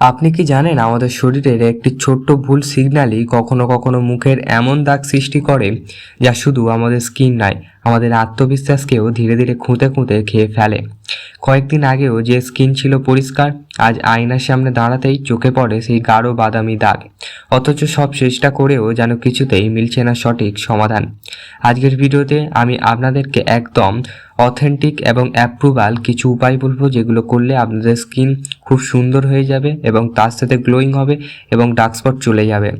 আপনি কি জানেন আমাদের শরীরের একটি ছোট্ট ভুল সিগন্যালই কখনো কখনো মুখের এমন দাগ সৃষ্টি করে যা শুধু আমাদের স্কিন নয়, আমাদের আত্মবিশ্বাসকেও ধীরে ধীরে খুঁতে খুঁতে খেয়ে ফেলে। কয়েকদিন আগেও যে স্কিন ছিল পরিষ্কার, আজ আয়নার সামনে দাঁড়াতেই চোখে পড়ে সেই গাঢ় বাদামি দাগ। অথচ সব চেষ্টা করেও যেন কিছুতেই মিলছে না সঠিক সমাধান। আজকের ভিডিওতে আমি আপনাদেরকে একদম অথেন্টিক এবং অ্যাপ্রুভাল কিছু উপায় বলব যেগুলো করলে আপনাদের স্কিন খুব সুন্দর হয়ে যাবে এবং তার সাথে গ্লোয়িং হবে এবং ডার্ক স্পট চলে যাবে।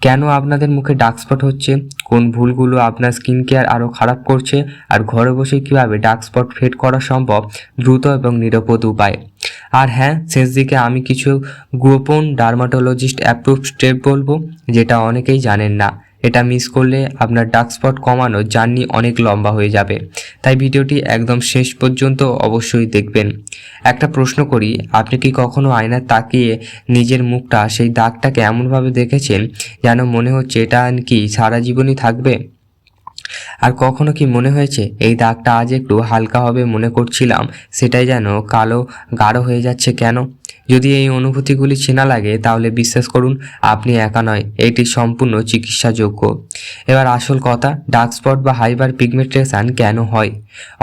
কেন আপনাদের মুখে ডার্ক স্পট হচ্ছে? কোন ভুলগুলো আপনার স্কিন কেয়ার আরও খারাপ করছে? আর ঘরে বসে কীভাবে ডার্ক স্পট ফেড করা সম্ভব? দ্রুত এবং নিরাপদ উপায়। আর হ্যাঁ শেষ দিকে আমি কিছু গোপন ডার্মাটোলজিস্ট অ্যাপ্রুভ স্টেপ বলব, যেটা অনেকেই জানেন না। এটা মিস করলে আপনার ডার্ক স্পট কমানো জার্নি অনেক লম্বা হয়ে যাবে। তাই ভিডিওটি একদম শেষ পর্যন্ত অবশ্যই দেখবেন। একটা প্রশ্ন করি, আপনি কি কখনো আয়নায় তাকিয়ে নিজের মুখটা সেই দাগটাকে এমনভাবে দেখেছেন যেন মনে হচ্ছে এটা কি সারা জীবনই থাকবে? আর কখনো কি মনে হয়েছে, এই দাগটা আজ একটু হালকা হবে মনে করছিলাম, সেটাই যেন কালো, গাঢ় হয়ে যাচ্ছে কেন? যদি এই অনুভূতিগুলি চেনা লাগে, তাহলে বিশ্বাস করুন, আপনি একা নয়, এটি সম্পূর্ণ চিকিৎসাযোগ্য। এবার আসল কথা ডার্ক স্পট বা হাইবার পিগমেন্টেশন কেন হয়?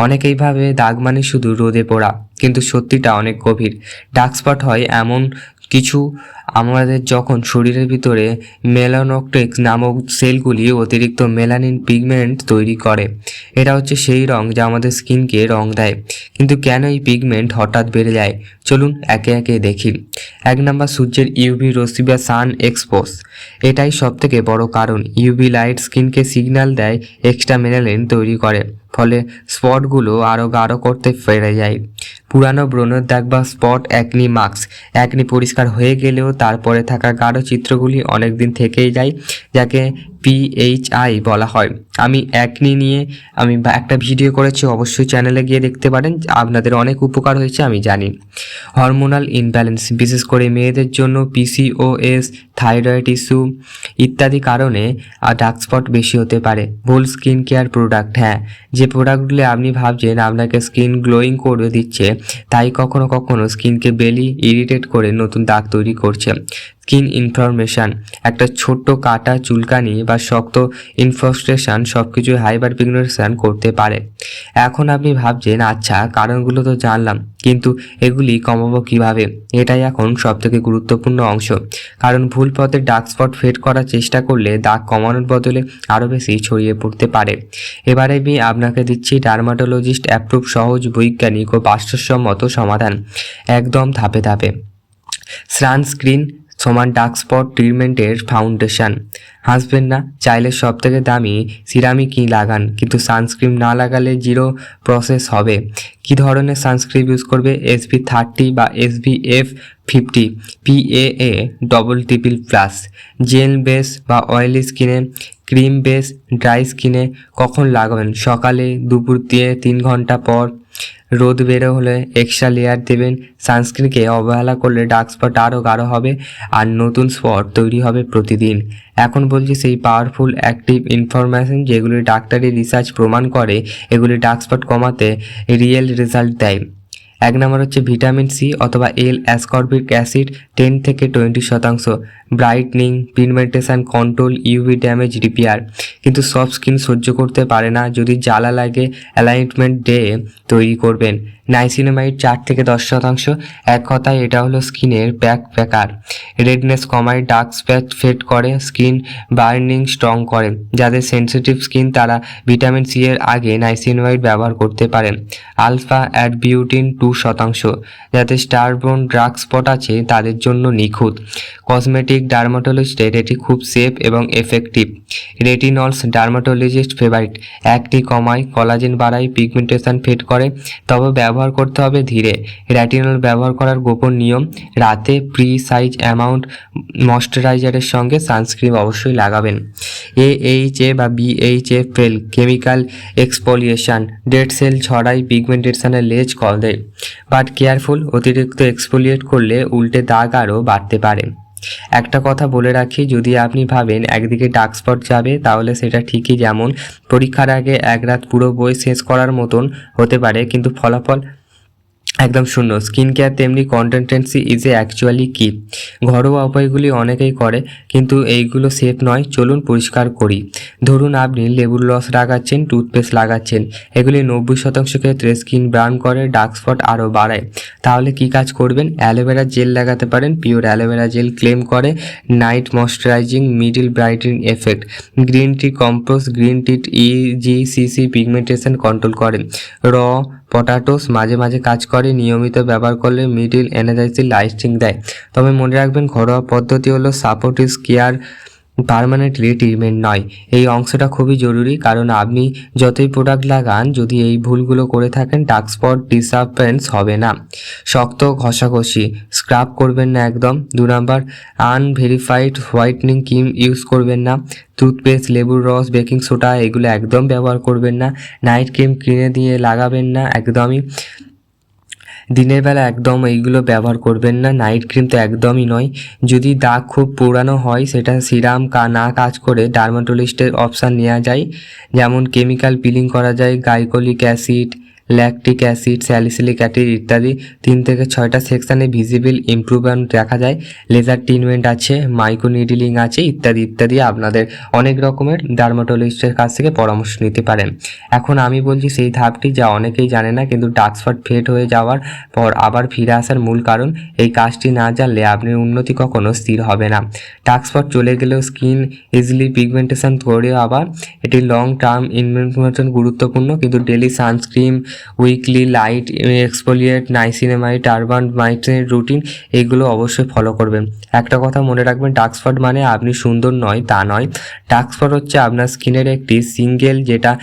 অনেকেই ভাবে দাগ মানে শুধু রোদে পড়া, কিন্তু সত্যিটা অনেক গভীর। ডার্ক স্পট হয় এমন কিছু আমাদের যখন শরীরের ভিতরে মেলানোক্টেক্স নামক সেলগুলি অতিরিক্ত মেলানিন পিগমেন্ট তৈরি করে, এটা হচ্ছে সেই রং যা আমাদের স্কিনকে রং দেয়। কিন্তু কেন এই পিগমেন্ট হঠাৎ বেড়ে যায়? চলুন একে একে দেখি। এক নম্বর সূর্যের ইউভি রশ্মি বা সান এক্সপোজ এটাই সবথেকে বড় কারণ। ইউভি লাইট স্কিনকে সিগন্যাল দেয় এক্সট্রা মেলানিন তৈরি করে, ফলে স্পটগুলো আরও গাঢ় করতে ফেরে যায়। পুরানো ব্রণের দাগ বা স্পট একনি মার্কস একনি পরিষ্কার হয়ে গেলেও তারপরে থাকা গাঢ় চিত্রগুলি অনেক দিন থেকেই যায় যাকে পিএইচআই বলা হয়। আমি একনি নিয়ে আমি একটা ভিডিও করেছি, অবশ্যই চ্যানেলে গিয়ে দেখতে পারেন। আপনাদের অনেক উপকার হয়েছে, আমি জানি। হরমোনাল ইনব্যালেন্স বিশেষ করে মেয়েদের জন্য পিসিওএস থাইরয়েড ইস্যু ইত্যাদি কারণে ডার্ক স্পট বেশি হতে পারে। ভুল স্কিন কেয়ার প্রোডাক্ট হ্যাঁ। যে প্রোডাক্টগুলি আপনি ভাবছেন, আপনাকে স্কিন গ্লোয়িং করে দিচ্ছে, তাই কখনো কখনো স্কিনকে বেলি ইরিটেট করে নতুন দাগ তৈরি করছে। স্কিন ইনফরমেশন একটা ছোট্ট কাটা চুলকানি বা শক্ত ইনফস্টেশন সব কিছু হাইবার পিগমেন্টেশন করতে পারে। এখন আপনি ভাবছেন আচ্ছা কারণগুলো তো জানলাম, কিন্তু এগুলি কমাবো কীভাবে? এটাই এখন সবথেকে গুরুত্বপূর্ণ অংশ। কারণ ভুল পথে ডার্ক স্পট ফেড করার চেষ্টা করলে দাগ কমানোর বদলে আরও বেশি ছড়িয়ে পড়তে পারে। এবারে আমি আপনাকে দিচ্ছি ডার্মাটোলজিস্ট অ্যাপ্রুভ সহজ বৈজ্ঞানিক ও বাস্তবসম্মত সমাধান, একদম ধাপে ধাপে। সানস্ক্রিন সমান ডার্ক স্পট ট্রিটমেন্টের ফাউন্ডেশন হাসবেন না, চাইলে সব থেকে দামি সিরামিকই লাগান, কিন্তু সানস্ক্রিন না লাগালে জিরো প্রসেস হবে। কি ধরনের সানস্ক্রিন ইউজ করবে? এসপি থার্টি বা SPF fifty PA double triple plus gel base বা অয়েলি স্কিনে ক্রিম বেস ড্রাই স্কিনে কখন লাগাবেন? সকালে, দুপুর দিয়ে তিন ঘণ্টা পর। রোদ বেরো হলে এক্সট্রা লেয়ার দেবেন। সানস্ক্রিনকে অবহেলা করলে ডার্ক স্পট আরও গাঢ় হবে আর নতুন স্পট তৈরি হবে প্রতিদিন। এখন বলছি সেই পাওয়ারফুল অ্যাক্টিভ ইনফরমেশন যেগুলি ডাক্তারি রিসার্চ প্রমাণ করে, এগুলি ডার্ক স্পট কমাতে রিয়েল রেজাল্ট দেয়। এক নম্বর হচ্ছে ভিটামিন সি অথবা এল অ্যাসকর্বিক অ্যাসিড টেন থেকে টোয়েন্টি শতাংশ। Brightening, pigmentation, control, UV damage, repair. কিন্তু সব স্কিন সহ্য করতে পারে না। যদি জ্বালা লাগে, অ্যালাইনমেন্ট ডে তৈরি করবেন। নাইসিনামাইড চার থেকে দশ শতাংশ। এক কথায়, এটা হলো স্কিনের ব্যাক প্যাকার রেডনেস কমায়, ডার্ক স্প্যাচ ফেড করে, স্কিন বার্নিং স্ট্রং করে। যাদের সেনসিটিভ স্কিন, তারা ভিটামিন সি এর আগে নাইসিনামাইড ব্যবহার করতে পারেন। আলফা অ্যাড বিউটিন টু শতাংশ। যাতে স্টারবোন ড্রাগ স্পট আছে, তাদের জন্য নিখুঁত। কসমেটিক ডার্মাটোলজিস্টের এটি খুব সেফ এবং এফেক্টিভ রেটিনলস ডার্মাটোলজিস্ট ফেভারিট একটি কমায় কলাজেন বাড়ায় পিগমেন্টেশন ফেড করে, তবে ব্যবহার করতে হবে ধীরে। রেটিনল ব্যবহার করার গোপন নিয়ম, রাতে প্রি সাইজ অ্যামাউন্ট ময়শ্চারাইজারের সঙ্গে সানস্ক্রিন অবশ্যই লাগাবেন। এ এইচ এ বা বিএইচ এ ফেল কেমিক্যাল এক্সপোলিয়েশন ডেড সেল ছড়াই পিগমেন্টেশনের লেজ কল দেয়। বাট কেয়ারফুল অতিরিক্ত এক্সপোলিয়েট করলে উল্টে দাগ আরও বাড়তে পারে। একটা কথা বলে রাখি, যদি আপনি ভাবেন একদিকে ডার্ক স্পট যাবে, তাহলে সেটা ঠিকই যেমন। পরীক্ষার আগে এক রাত পুরো বই শেষ করার মতন হতে পারে, কিন্তু ফলাফল একদম শূন্য। স্কিন কেয়ার তেমনি কন্টেন্টেন্সি ইজ এ অ্যাকচুয়ালি কি ঘরোয়া উপায়গুলি অনেকেই করে, কিন্তু এইগুলো সেফ নয়। চলুন পরিষ্কার করি। ধরুন আপনি লেবুর রস লাগাচ্ছেন টুথপেস্ট লাগাচ্ছেন। এগুলি নব্বই শতাংশ ক্ষেত্রে স্কিন ব্রাউন করে ডার্ক স্পট আরও বাড়ায়। তাহলে কি কাজ করবেন? অ্যালোভেরা জেল লাগাতে পারেন pure aloe vera gel claim করে। Night moisturising middle brightening effect green tea compose green tea EGCG pigmentation control করে। র পটাটোস মাঝে মাঝে কাজ করে, নিয়মিত ব্যবহার করলে মিডিল এনার্জাইসি লাইস্টিং দেয়। তবে মনে রাখবেন, ঘরোয়া পদ্ধতি হলো সাপোর্টিভ কেয়ার পার্মানেন্টলি রিট্রিটমেন্ট নয়। এই অংশটা খুবই জরুরি, কারণ আপনি যতই প্রোডাক্ট লাগান, যদি এই ভুলগুলো করে থাকেন ডার্ক স্পট ডিসাপেন্স হবে না। শক্ত ঘষাঘষি স্ক্রাব করবেন না একদম। দু নম্বর আনভেরিফাইড হোয়াইটনিং ক্রিম ইউজ করবেন না। টুথপেস্ট লেবুর রস বেকিং সোডা এগুলো একদম ব্যবহার করবেন না। নাইট ক্রিম কিনে দিয়ে লাগাবেন না, একদমই। দিনের বেলা একদম এইগুলো ব্যবহার করবেন না নাইট ক্রিম তো একদমই নয়। যদি দাগ খুব পুরানো হয়, সেটা সিরাম কা, না কাজ করে ডার্মাটোলিস্টের অপশান নেওয়া যায়। যেমন কেমিক্যাল পিলিং করা যায় glycolic acid lactic acid salicylic acid ইত্যাদি তিন থেকে ছয়টা সেকশানে ভিজিবল ইমপ্রুভমেন্ট দেখা যায়। লেজার ট্রিটমেন্ট আছে মাইক্রো নিডিলিং আছে ইত্যাদি ইত্যাদি আপনাদের অনেক রকমের ডার্মাটোলজিস্টের কাছ থেকে পরামর্শ নিতে পারেন। এখন আমি বলছি সেই ধাপটি যা অনেকেই জানে না, কিন্তু ডার্ক স্পট ফেড হয়ে যাওয়ার পর আবার ফিরে আসার মূল কারণ, এই কাজটি না জানলে আপনার উন্নতি কখনো স্থির হবে না। ডার্ক স্পট চলে গেলেও স্কিন ইজিলি পিগমেন্টেশন করে আবার এটি লং টার্ম ইনভেস্টমেন্ট গুরুত্বপূর্ণ, কিন্তু daily sunscreen weekly light exfoliate niacinamide urban মাইটের রুটিন এগুলো অবশ্যই ফলো করবেন। একটা কথা মনে রাখবেন ডার্ক স্পট মানে আপনি সুন্দর নয়, তা নয়। ডার্ক স্পট হচ্ছে আপনার স্কিনের একটি সিঙ্গেল যেটা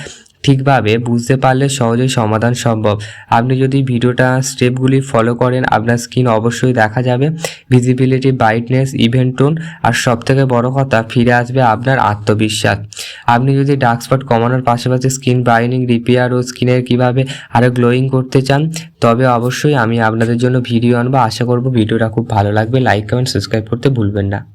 ঠিকভাবে বুঝতে পারলে সহজেই সমাধান সম্ভব। আপনি যদি ভিডিওটা স্টেপগুলি ফলো করেন, আপনার স্কিন অবশ্যই দেখা যাবে। ভিজিবিলিটি ব্রাইটনেস ইভেন্ট টোন আর সবথেকে বড় কথা, ফিরে আসবে আপনার আত্মবিশ্বাস। আপনি যদি ডার্ক স্পট কমানোর পাশাপাশি স্কিন ব্রাইনিং রিপেয়ার ও স্কিনের কীভাবে আরও গ্লোয়িং করতে চান, তবে অবশ্যই আমি আপনাদের জন্য ভিডিও আনব। আশা করব ভিডিওটা খুব ভালো লাগবে। লাইক কমেন্ট সাবস্ক্রাইব করতে ভুলবেন না।